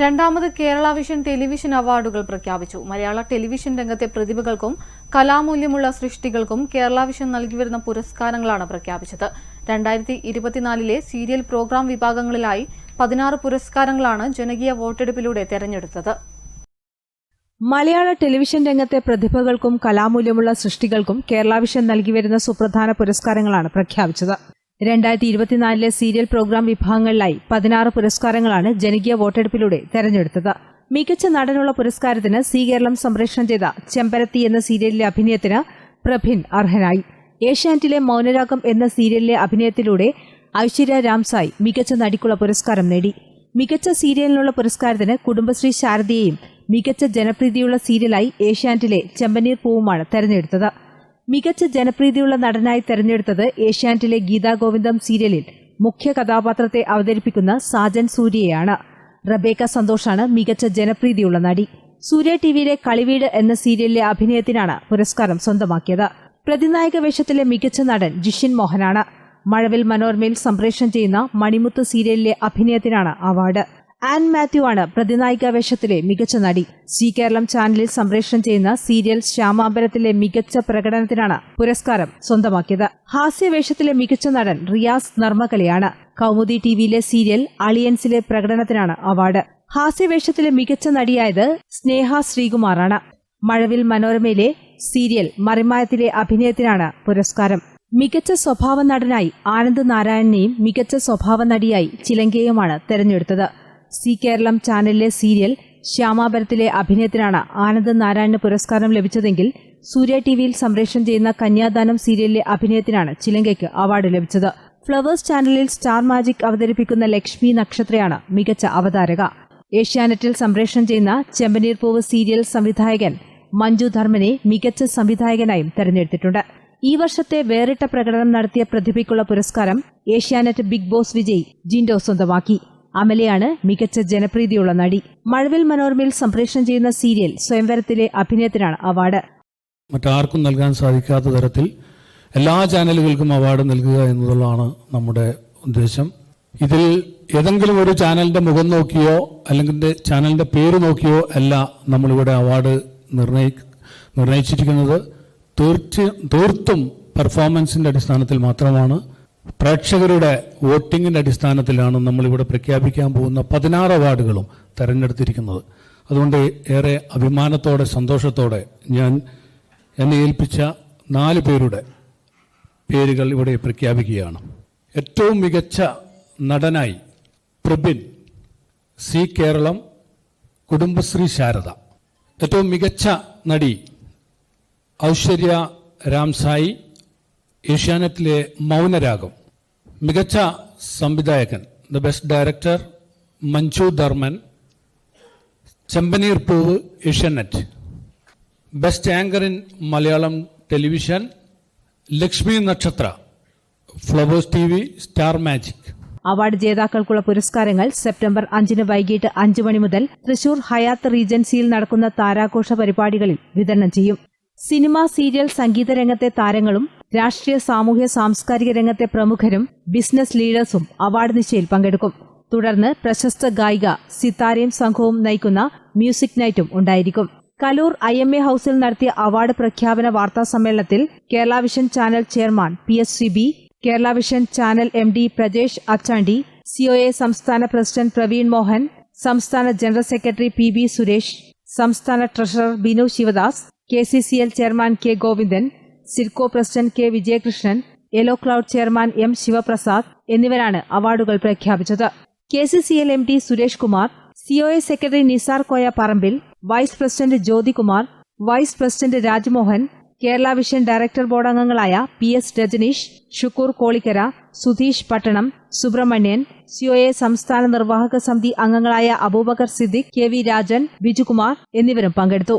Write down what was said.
രണ്ടാമത് Kerala vision television അവാർഡുകൾ പ്രഖ്യാപിച്ചു. മലയാള ടെലിവിഷൻ രംഗത്തെ പ്രതിഭകൾക്കും കലാമൂല്യമുള്ള സൃഷ്ടികൾക്കും കേരള വിഷൻ നൽകിവരുന്ന പുരസ്കാരങ്ങളാണ് പ്രഖ്യാപിച്ചത്. രണ്ടായിരത്തി ഇരുപത്തിനാലിലെ സീരിയൽ പ്രോഗ്രാം വിഭാഗങ്ങളിലായി പതിനാറ് പുരസ്കാരങ്ങളാണ് ജനകീയ വോട്ടെടുപ്പിലൂടെ തെരഞ്ഞെടുത്തത്. മലയാള ടെലിവിഷൻ രംഗത്തെ പ്രതിഭകൾക്കും കലാമൂല്യമുള്ള സൃഷ്ടികൾക്കും കേരള വിഷൻ നൽകിവരുന്ന സുപ്രധാന പുരസ്കാരങ്ങളാണ് പ്രഖ്യാപിച്ചത്. രണ്ടായിരത്തി ഇരുപത്തിനാലിലെ സീരിയൽ പ്രോഗ്രാം വിഭാഗങ്ങളിലായി പതിനാറ് പുരസ്കാരങ്ങളാണ് ജനകീയ വോട്ടെടുപ്പിലൂടെ തെരഞ്ഞെടുത്തത്. മികച്ച നടനുള്ള പുരസ്കാരത്തിന് സി കേരളം സംപ്രേഷണം ചെയ്ത ചെമ്പരത്തി എന്ന സീരിയലിലെ അഭിനയത്തിന് പ്രഭിൻ അർഹനായി. ഏഷ്യാനെറ്റിലെ മൗനരാഗം എന്ന സീരിയലിലെ അഭിനയത്തിലൂടെ ഐശ്വര്യ രാംസായ് മികച്ച നടിക്കുള്ള പുരസ്കാരം നേടി. മികച്ച സീരിയലിനുള്ള പുരസ്കാരത്തിന് കുടുംബശ്രീ ശാരദയെയും മികച്ച ജനപ്രീതിയുള്ള സീരിയലായി ഏഷ്യാനെറ്റിലെ ചെമ്പനീർ പൂവുമാണ് തെരഞ്ഞെടുത്തത്. മികച്ച ജനപ്രീതിയുള്ള നടനായി തെരഞ്ഞെടുത്തത് ഏഷ്യാനെറ്റിലെ ഗീതാ ഗോവിന്ദം സീരിയലിൽ മുഖ്യ കഥാപാത്രത്തെ അവതരിപ്പിക്കുന്ന സാജൻ സൂര്യയാണ്. റബേക്ക സന്തോഷാണ് മികച്ച ജനപ്രീതിയുള്ള നടി. സൂര്യ ടിവിയിലെ കളിവീട് എന്ന സീരിയലിലെ അഭിനയത്തിനാണ് പുരസ്കാരം സ്വന്തമാക്കിയത്. പ്രതിനായക വേഷത്തിലെ മികച്ച നടൻ ജിഷിൻ മോഹനാണ്. മഴവിൽ മനോരമയിൽ സംപ്രേഷണം ചെയ്യുന്ന മണിമുത്ത് സീരിയലിലെ അഭിനയത്തിനാണ് അവാർഡ്. ആൻ മാത്യു ആണ് പ്രതിനായിക വേഷത്തിലെ മികച്ച നടി. സി കേരളം ചാനലിൽ സംപ്രേഷണം ചെയ്യുന്ന സീരിയൽ ശ്യാമാമ്പരത്തിലെ മികച്ച പ്രകടനത്തിനാണ് പുരസ്കാരം സ്വന്തമാക്കിയത്. ഹാസ്യവേഷത്തിലെ മികച്ച നടൻ റിയാസ് നർമ്മകലയാണ്. കൗമുദി ടിവിയിലെ സീരിയൽ അളിയൻസിലെ പ്രകടനത്തിനാണ് അവാർഡ്. ഹാസ്യവേഷത്തിലെ മികച്ച നടിയായത് സ്നേഹ ശ്രീകുമാറാണ്. മഴവിൽ മനോരമയിലെ സീരിയൽ മറിമായത്തിലെ അഭിനയത്തിനാണ് പുരസ്കാരം. മികച്ച സ്വഭാവ നടനായി ആനന്ദ് നാരായണനെയും മികച്ച സ്വഭാവ നടിയായി ചിലങ്കയെയുമാണ് തെരഞ്ഞെടുത്തത്. സി കേരളം ചാനലിലെ സീരിയൽ ശ്യാമാപരത്തിലെ അഭിനയത്തിനാണ് ആനന്ദ് നാരായണന് പുരസ്കാരം ലഭിച്ചതെങ്കിൽ സൂര്യ ടിവിയിൽ സംപ്രേഷണം ചെയ്യുന്ന കന്യാദാനം സീരിയലിലെ അഭിനയത്തിനാണ് ചിലങ്കയ്ക്ക് അവാർഡ് ലഭിച്ചത്. ഫ്ലവേഴ്സ് ചാനലിൽ സ്റ്റാർ മാജിക് അവതരിപ്പിക്കുന്ന ലക്ഷ്മി നക്ഷത്രയാണ് മികച്ച അവതാരക. ഏഷ്യാനെറ്റിൽ സംപ്രേഷണം ചെയ്യുന്ന ചെമ്പനീർ പൂവ് സീരിയൽ സംവിധായകൻ മഞ്ജു ധർമ്മനെ മികച്ച സംവിധായകനായും തെരഞ്ഞെടുത്തിട്ടുണ്ട്. ഈ വർഷത്തെ വേറിട്ട പ്രകടനം നടത്തിയ പ്രതിഭയ്ക്കുള്ള പുരസ്കാരം ഏഷ്യാനെറ്റ് ബിഗ് ബോസ് വിജയ് ജിൻഡോ സ്വന്തമാക്കി. അമലയാണ് മികച്ച ജനപ്രീതിയുള്ള നടി. മഴവിൽ മനോരമയിൽ സംപ്രേഷണം ചെയ്യുന്ന സീരിയൽ സ്വയംവരത്തിലെ അഭിനയത്തിനാണ് അവാർഡ്. മറ്റാർക്കും നൽകാൻ സാധിക്കാത്ത തരത്തിൽ എല്ലാ ചാനലുകൾക്കും അവാർഡ് നൽകുക എന്നുള്ളതാണ് നമ്മുടെ ഉദ്ദേശം. ഇതിൽ ഏതെങ്കിലും ഒരു ചാനലിന്റെ മുഖം നോക്കിയോ അല്ലെങ്കിൽ ചാനലിന്റെ പേര് നോക്കിയോ അല്ല നമ്മളിവിടെ അവാർഡ് നിർണയി നിർണയിച്ചിരിക്കുന്നത്. തീർച്ച തീർത്തും പെർഫോമൻസിന്റെ അടിസ്ഥാനത്തിൽ മാത്രമാണ് പ്രേക്ഷകരുടെ വോട്ടിങ്ങിന്റെ അടിസ്ഥാനത്തിലാണ് നമ്മളിവിടെ പ്രഖ്യാപിക്കാൻ പോകുന്ന പതിനാറ് അവാർഡുകളും തെരഞ്ഞെടുത്തിരിക്കുന്നത്. അതുകൊണ്ട് ഏറെ അഭിമാനത്തോടെ സന്തോഷത്തോടെ ഞാൻ എന്നെ ഏൽപ്പിച്ച നാല് പേരുടെ പേരുകൾ ഇവിടെ പ്രഖ്യാപിക്കുകയാണ്. ഏറ്റവും മികച്ച നടനായി പ്രബിൻ സി കേരളം കുടുംബശ്രീ ശാരദ. ഏറ്റവും മികച്ച നടി ഐശ്വര്യ രാംസായി ഏഷ്യാനെറ്റിലെ മൗനരാഗം. മികച്ച സംവിധായകൻ the best director Manju Dharman Chembaneer Poovu Asianet. Best anchor in Malayalam television Lakshmi Nakshatra Flowers T V Star Magic award ജേതാക്കൾക്കുള്ള പുരസ്കാരങ്ങൾ സെപ്റ്റംബർ അഞ്ചിന് വൈകിട്ട് അഞ്ചു മണി മുതൽ തൃശൂർ ഹയാത്ത് റീജൻസിയിൽ നടക്കുന്ന താരാഘോഷ പരിപാടികളിൽ വിതരണം ചെയ്യും. സിനിമ സീരിയൽ സംഗീത രംഗത്തെ താരങ്ങളും രാഷ്ട്രീയ സാമൂഹ്യ സാംസ്കാരിക രംഗത്തെ പ്രമുഖരും ബിസിനസ് ലീഡേഴ്സും അവാർഡ് നിശയിൽ പങ്കെടുക്കും. തുടർന്ന് പ്രശസ്ത ഗായിക സിത്താരയും സംഘവും നയിക്കുന്ന മ്യൂസിക് നൈറ്റും ഉണ്ടായിരിക്കും. കലൂർ ഐ എം എ ഹൌസിൽ നടത്തിയ അവാർഡ് പ്രഖ്യാപന വാർത്താ സമ്മേളനത്തിൽ Kerala vision channel chairman P S Sibi Kerala vision channel M D Prajesh Achandi COA സംസ്ഥാന പ്രസിഡന്റ് പ്രവീൺ മോഹൻ സംസ്ഥാന general secretary P B Suresh സംസ്ഥാന treasurer Binu Sivadas K C C L chairman K Govindan SIDCO president K Vijayakrishnan yellow cloud chairman M Sivaprasad എന്നിവരാണ് അവാർഡുകൾ പ്രഖ്യാപിച്ചത്. K C C L M D Suresh Kumar COA secretary Nisar Koya Parambil vice president Jyothikumar vice president Rajmohan Kerala vision director board അംഗങ്ങളായ P S Rajaneesh Shukoor Kolikkara Sudheesh Pattanam Subramanian COA സംസ്ഥാന നിർവാഹക സമിതി അംഗങ്ങളായ Abubakar Siddique K V Rajan Bijukumar എന്നിവരും പങ്കെടുത്തു.